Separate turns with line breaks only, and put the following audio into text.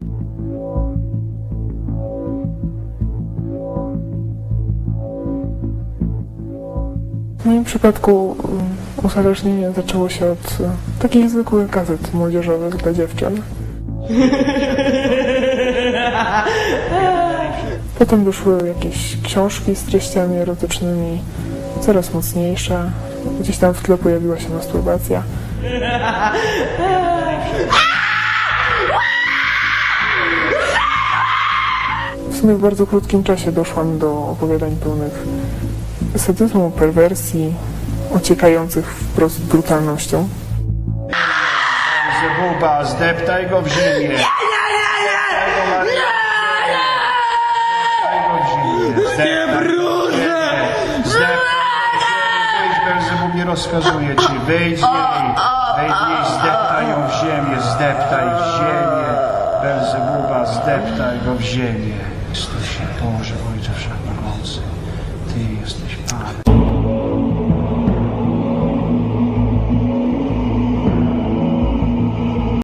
W moim przypadku um, uzależnienie zaczęło się od e, takich zwykłych gazet młodzieżowych dla dziewczyn. Potem doszły jakieś książki z treściami erotycznymi, coraz mocniejsze. Gdzieś tam w tle pojawiła się masturbacja. sumie w bardzo krótkim czasie doszłam do opowiadań pełnych sadyzmu, perwersji, ociekających wprost brutalnością.
Zebuba, zdeptaj go w ziemię. Rozkazuję ci. Wyjdź z niej. Wyjdź niej, zdeptaj ją w ziemię. Zdeptaj w ziemię. Belzebuba, zdeptaj go w ziemię. Chrystusie, Boże, Ojcze Wszechmogący. Ty jesteś Panem.